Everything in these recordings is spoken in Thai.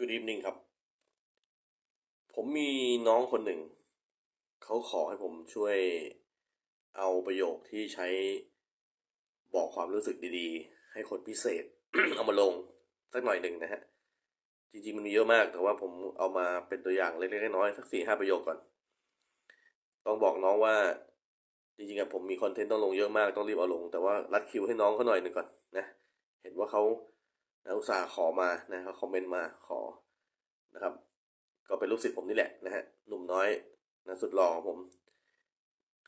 Good evening ครับ ผมมีน้องคนหนึ่ง เขาขอให้ผมช่วยเอาประโยคที่ใช้บอกความรู้สึกดีๆ ให้คนพิเศษ เอามาลงสักหน่อยหนึ่งนะฮะ จริงๆ มันมีเยอะมาก แต่ว่าผมเอามาเป็นตัวอย่างเล็กๆ น้อยๆ สักสี่ห้าประโยคก่อน ต้องบอกน้องว่า จริงๆอะผมมีคอนเทนต์ต้องลงเยอะมาก ต้องรีบเอาลง แต่ว่ารัดคิวให้น้องเขาหน่อยหนึ่งก่อนนะ เห็นว่าเขา นะอุตส่าห์ขอมานะเขาคอมเมนต์มาขอนะครับ ก็เป็นลูกศิษย์ผมนี่แหละนะฮะหนุ่มน้อยนะสุดหล่อของผม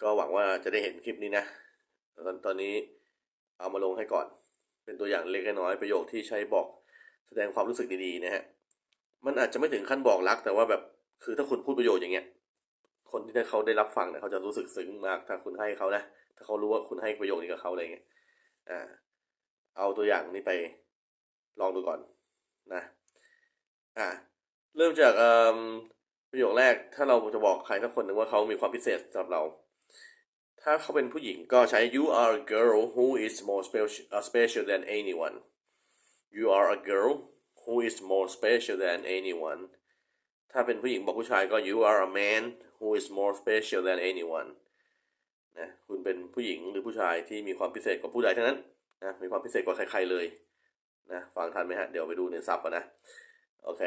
ก็หวังว่าจะได้เห็นคลิปนี้นะตอนตอนนี้เอามาลงให้ก่อน เป็นตัวอย่างเล็กน้อยประโยคที่ใช้บอกแสดงความรู้สึกดีๆนะฮะมันอาจจะไม่ถึงขั้นบอกรัก แต่ว่าแบบคือถ้าคุณพูดประโยชน์อย่างเงี้ย คนที่เขาได้รับฟังเนี่ยเขาจะรู้สึกซึ้งมาก ถ้าคุณให้เขานะถ้าเขารู้ว่าคุณให้ประโยชน์นี้กับเขาอะไรเงี้ยอ่าเอาตัวอย่างนี้ไป ลองดูก่อนนะอ่าเริ่มจากประโยคแรกถ้าเราจะบอกใครสักคนหนึ่งว่าเขามีความพิเศษสำหรับเรา ถ้าเขาเป็นผู้หญิงก็ใช้ you are a girl who is more special special than anyone you are a girl who is more special than anyone ถ้าเป็นผู้หญิงบอกผู้ชายก็ you are a man who is more special than anyone นะคุณเป็นผู้หญิงหรือผู้ชายที่มีความพิเศษกว่าผู้ใดทั้งนั้นนะมีความพิเศษกว่าใครๆเลย นะฟังทันไหมฮะเดี๋ยวไปดูในซับก่อนนะโอเค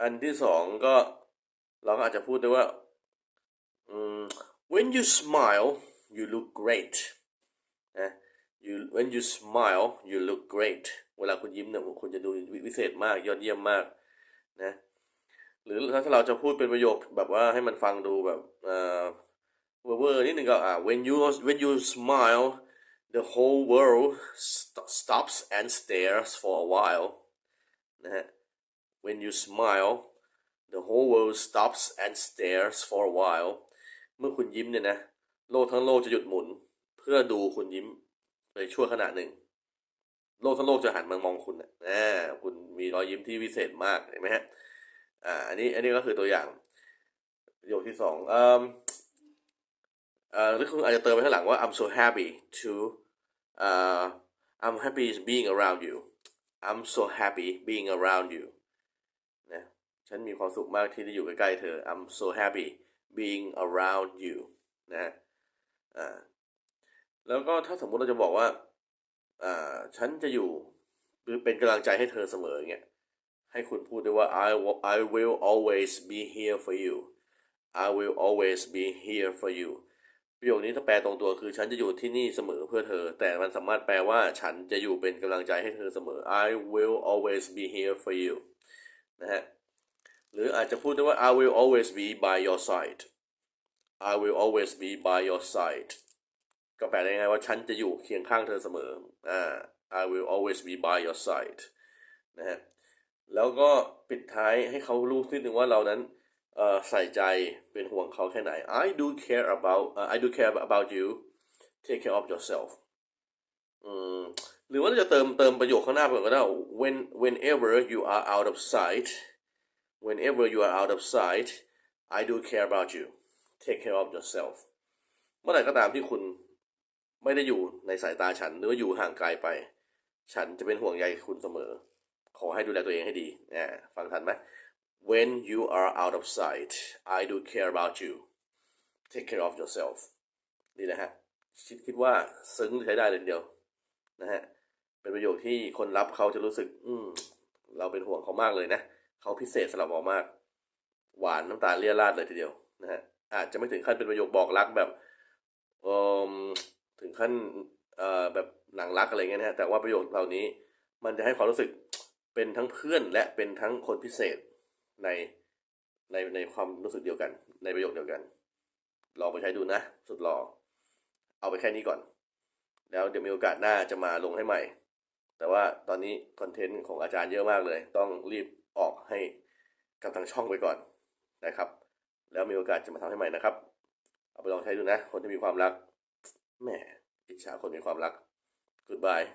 อันที่สองก็เราก็อาจจะพูดได้ว่า when you smile you look great นะ you when you smile you look great เวลาคุณยิ้มเนี่ยคุณจะดูวิเศษมากยอดเยี่ยมมากนะหรือถ้าเราจะพูดเป็นประโยคแบบว่าให้มันฟังดูแบบเออเวอร์นิดนึงก็อ่า when you when you smile the whole world st- stops and stares for a while นะฮะ when you smile the whole world stops and stares for a while เมื่อคุณยิ้มเนี่ยนะ โลกทั้งโลกจะหยุดหมุน เพื่อดูคุณยิ้มในชั่วขณะหนึ่ง โลกทั้งโลกจะหันมามองคุณนะคุณมีรอยยิ้มที่วิเศษมากเห็นไหมฮะ อ่า อันนี้ อันนี้ก็คือตัวอย่างประโยคที่สอง เอ่อหรือคุณอาจจะเติมไปข้างหลังว่า I'm so happy to เอ่อ I'm happy being around you I'm so happy being around you นะฉันมีความสุขมากที่ได้อยู่ใกล้ๆเธอ I'm so happy being around you นะอ่าแล้วก็ถ้าสมมุติเราจะบอกว่าอ่าฉันจะอยู่หรือเป็นกำลังใจให้เธอเสมออย่างเงี้ยให้คุณพูดด้วยว่า I will I will always be here for you I will always be here for you ประโยคนี้ถ้าแปลตรงตัวคือฉันจะอยู่ที่นี่เสมอเพื่อเธอ แต่มันสามารถแปลว่าฉันจะอยู่เป็นกำลังใจให้เธอเสมอ I will always be here for you นะฮะ หรืออาจจะพูดได้ว่า I will always be by your side I will always be by your side ก็แปลได้ไงว่าฉันจะอยู่เคียงข้างเธอเสมอ อ่า I will always be by your side นะฮะ แล้วก็ปิดท้ายให้เขารู้นิดนึงว่าเรานั้น ใส่ใจเป็นห่วงเขาแค่ไหน I do care about uh, I do care about you take care of yourself หรือว่าจะเติมเติมประโยคข้างหน้าไปก่อนก็ได้ when whenever you are out of sight whenever you are out of sight I do care about you take care of yourself เมื่อไหร่ก็ตามที่คุณไม่ได้อยู่ในสายตาฉัน หรือว่าอยู่ห่างไกลไป ฉันจะเป็นห่วงใยคุณเสมอ ขอให้ดูแลตัวเองให้ดีนะฟังทันไหม When you are out of sight I do care about you take care of yourself นี่นะฮะคิดคิดว่าซึ้งใช้ได้เลยเดียวนะฮะเป็นประโยคที่คนรับเขาจะรู้สึก อืมเราเป็นห่วงเขามากเลยนะเขาพิเศษสำหรับเรามาก หวานน้ำตาเลี่ยราดเลยทีเดียวนะฮะอาจจะไม่ถึงขั้นเป็นประโยคบอกรักแบบเออถึงขั้นเอ่อแบบหนังรักอะไรเงี้ยนะฮะแต่ว่าประโยคเหล่านี้ มันจะให้ความรู้สึกเป็นทั้งเพื่อนและเป็นทั้งคนพิเศษ ในในในความรู้สึกเดียวกัน ในประโยคเดียวกันลองไปใช้ดูนะ สุดหล่อเอาไปแค่นี้ก่อน แล้วเดี๋ยวมีโอกาสหน้าจะมาลงให้ใหม่ แต่ว่าตอนนี้คอนเทนต์ของอาจารย์เยอะมากเลย ต้องรีบออกให้กับทางช่องไปก่อนนะครับ แล้วมีโอกาสจะมาทำให้ใหม่นะครับ เอาไปลองใช้ดูนะ คนที่มีความรักแหมอิจฉาคนมีความรัก goodbye